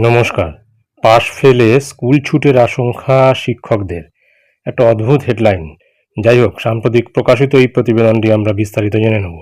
নমস্কার। পাশ ফেলে স্কুল ছুটের আশঙ্কা শিক্ষকদের। একটা অদ্ভুত হেডলাইন। যাই হোক, সাম্প্রতিক প্রকাশিত এই প্রতিবেদনটি আমরা বিস্তারিত জেনে নেব।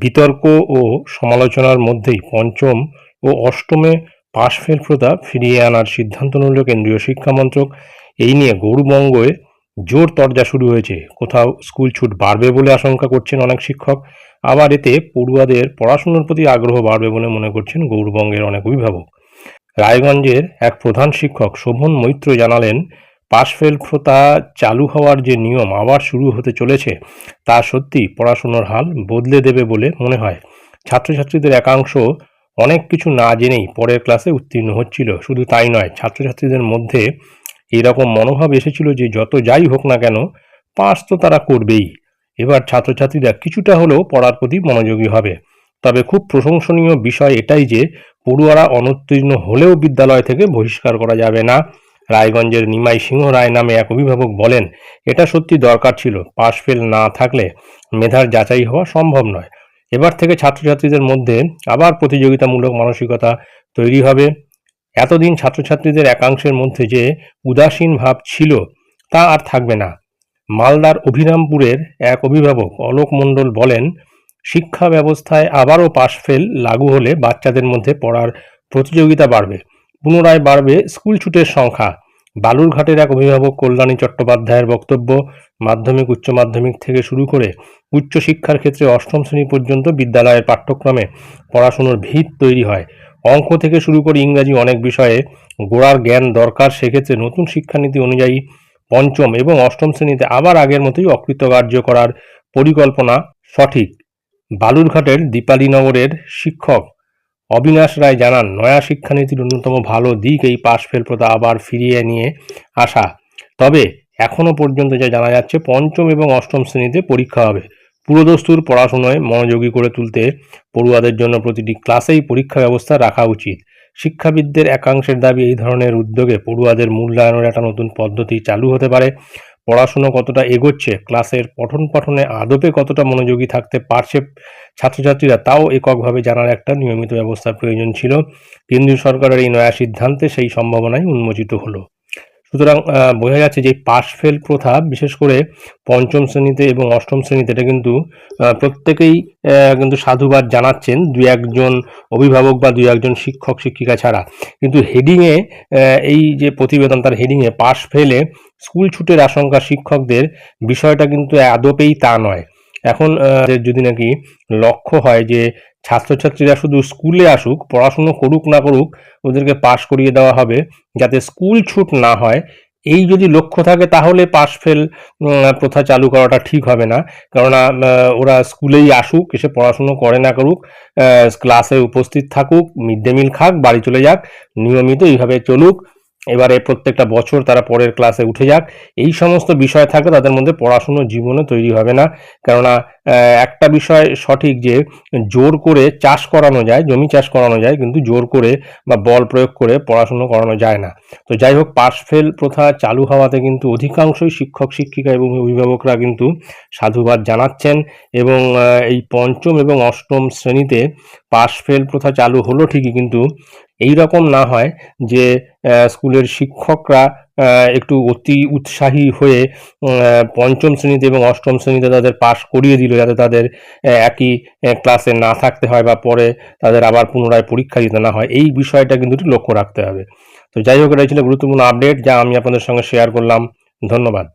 বিতর্ক ও সমালোচনার মধ্যেই পঞ্চম ও অষ্টমে পাশ ফেল প্রথা ফিরিয়ে আনার সিদ্ধান্ত নিল কেন্দ্রীয় শিক্ষামন্ত্রক। এই নিয়ে গৌরবঙ্গে জোর তরজা শুরু হয়েছে। কোথাও স্কুল ছুট বাড়বে বলে আশঙ্কা করছেন অনেক শিক্ষক। আবার এতে পড়ুয়াদের পড়াশুনোর প্রতি আগ্রহ বাড়বে বলে মনে করছেন গৌরবঙ্গের অনেক অভিভাবক। রায়গঞ্জের এক প্রধান শিক্ষক শোভন মৈত্র জানালেন, পাশফেল প্রথা চালু হওয়ার যে নিয়ম আবার শুরু হতে চলেছে, তা সত্যি পড়াশুনোর হাল বদলে দেবে বলে মনে হয়। ছাত্রছাত্রীদের একাংশ অনেক কিছু না জেনেই পরের ক্লাসে উত্তীর্ণ হচ্ছিল। শুধু তাই নয়, ছাত্রছাত্রীদের মধ্যে এরকম মনোভাব এসেছিল যে যত যাই হোক না কেন, পাস তো তারা করবেই। এবার ছাত্রছাত্রীরা কিছুটা হলেও পড়ার প্রতি মনোযোগী হবে। তবে খুব প্রশংসনীয় বিষয় এটাই যে, পড়ুয়ারা অনুত্তীর্ণ হলেও বিদ্যালয় থেকে বহিষ্কার করা যাবে না। রায়গঞ্জের নিমাই সিংহ রায় নামে এক অভিভাবক বলেন, এটা সত্যি দরকার ছিল। পাশ ফেল না থাকলে মেধার যাচাই হওয়া সম্ভব নয়। এবার থেকে ছাত্রছাত্রীদের মধ্যে আবার প্রতিযোগিতামূলক মানসিকতা তৈরি হবে। এতদিন ছাত্রছাত্রীদের একাংশের মধ্যে যে উদাসীন ভাব ছিল, তা আর থাকবে না। মালদার অভিরামপুরের এক অভিভাবক অলোক মণ্ডল বলেন, শিক্ষা ব্যবস্থায় আবারও পাশ ফেল লাগু হলে বাচ্চাদের মধ্যে পড়ার প্রতিযোগিতা বাড়বে, পুনরায় বাড়বে স্কুল ছুটের সংখ্যা। বালুরঘাটের এক অভিভাবক কল্যাণী চট্টোপাধ্যায়ের বক্তব্য মাধ্যমিক, উচ্চ মাধ্যমিক থেকে শুরু করে উচ্চশিক্ষার ক্ষেত্রে অষ্টম শ্রেণি পর্যন্ত বিদ্যালয়ের পাঠ্যক্রমে পড়াশুনোর ভিত তৈরি হয়। অঙ্ক থেকে শুরু করে ইংরাজি অনেক বিষয়ে গোড়ার জ্ঞান দরকার। সেক্ষেত্রে নতুন শিক্ষানীতি অনুযায়ী পঞ্চম এবং অষ্টম শ্রেণীতে আবার আগের মতোই অকৃতকার্য করার পরিকল্পনা সঠিক। বালুরঘাটের দীপালীনগরের শিক্ষক অবিনাশ রায় জানান, নয়া শিক্ষানীতির অন্যতম ভালো দিক এই পাশ ফেল প্রথা আবার ফিরিয়ে নিয়ে আসা। তবে এখনও পর্যন্ত যা জানা যাচ্ছে, পঞ্চম এবং অষ্টম শ্রেণীতে পরীক্ষা হবে। পুরোদস্তুর পড়াশোনায় মনোযোগী করে তুলতে পড়ুয়াদের জন্য প্রতিটি ক্লাসেই পরীক্ষা ব্যবস্থা রাখা উচিত। শিক্ষাবিদদের একাংশের দাবি এই ধরনের উদ্যোগে পড়ুয়াদের মূল্যায়নের একটা নতুন পদ্ধতি চালু হতে পারে। পড়াশুনো কতটা এগোচ্ছে, ক্লাসের পঠন পাঠনে আদপে কতটা মনোযোগী থাকতে পারছে ছাত্রছাত্রীরা, তাও এককভাবে জানার একটা নিয়মিত ব্যবস্থার প্রয়োজন ছিল। কেন্দ্রীয় সরকারের এই নয়া সিদ্ধান্তে সেই সম্ভাবনাই উন্মোচিত হলো। সুতরাং বোঝা যাচ্ছে যে পাশ ফেল প্রথা, বিশেষ করে পঞ্চম শ্রেণীতে এবং অষ্টম শ্রেণীতে, এটা কিন্তু প্রত্যেকেই কিন্তু সাধুবাদ জানাচ্ছেন দু একজন অভিভাবক বা দু একজন শিক্ষক, শিক্ষিকা ছাড়া। কিন্তু হেডিংয়ে এই যে প্রতিবেদন তার হেডিংয়ে পাশ ফেলে স্কুল ছুটের আশঙ্কা শিক্ষকদের, বিষয়টা কিন্তু আদপেই তা নয়। এখন যদি নাকি লক্ষ্য হয় যে ছাত্রছাত্রীরা শুধু স্কুলে আসুক, পড়াশুনো করুক না করুক, ওদেরকে পাশ করিয়ে দেওয়া হবে যাতে স্কুল ছুট না হয়। এই যদি লক্ষ্য থাকে তাহলে পাশ ফেল প্রথা চালু করাটা ঠিক হবে না। কেননা ওরা স্কুলেই আসুক, এসে পড়াশুনো করে না করুক ক্লাসে উপস্থিত থাকুক, মিড ডে মিল খাক, বাড়ি চলে যাক, নিয়মিত এইভাবে চলুক। এবারে প্রত্যেকটা বছর তারা পরের ক্লাসে উঠে যাক। এই সমস্ত বিষয় থাকলে তাদের মধ্যে পড়াশুনো জীবনে তৈরি হবে না। কেননা একটা বিষয় সঠিক যে জোর করে চাষ করানো যায়, জমি চাষ করানো যায়, কিন্তু জোর করে বা বল প্রয়োগ করে পড়াশুনো করানো যায় না। তো যাই হোক পাশ ফেল প্রথা চালু হওয়াতে কিন্তু অধিকাংশই শিক্ষক, শিক্ষিকা এবং অভিভাবকরা কিন্তু সাধুবাদ জানাচ্ছেন এবং এই পঞ্চম এবং অষ্টম শ্রেণীতে পাশ ফেল প্রথা চালু হলো ঠিকই, কিন্তু এই রকম না হয় যে স্কুলের শিক্ষকরা একটু অতি উৎসাহী হয়ে পঞ্চম শ্রেণীতে এবং অষ্টম শ্রেণীতে তাদের পাশ করিয়ে দিল যাতে তাদের একই ক্লাসে না থাকতে হয় বা পরে তাদের আবার পুনরায় পরীক্ষা দিতে না হয়। এই বিষয়টা কিন্তু লক্ষ্য রাখতে হবে। তো যাই হোক, এটাই ছিল গুরুত্বপূর্ণ আপডেট যা আমি আপনাদের সঙ্গে শেয়ার করলাম। ধন্যবাদ।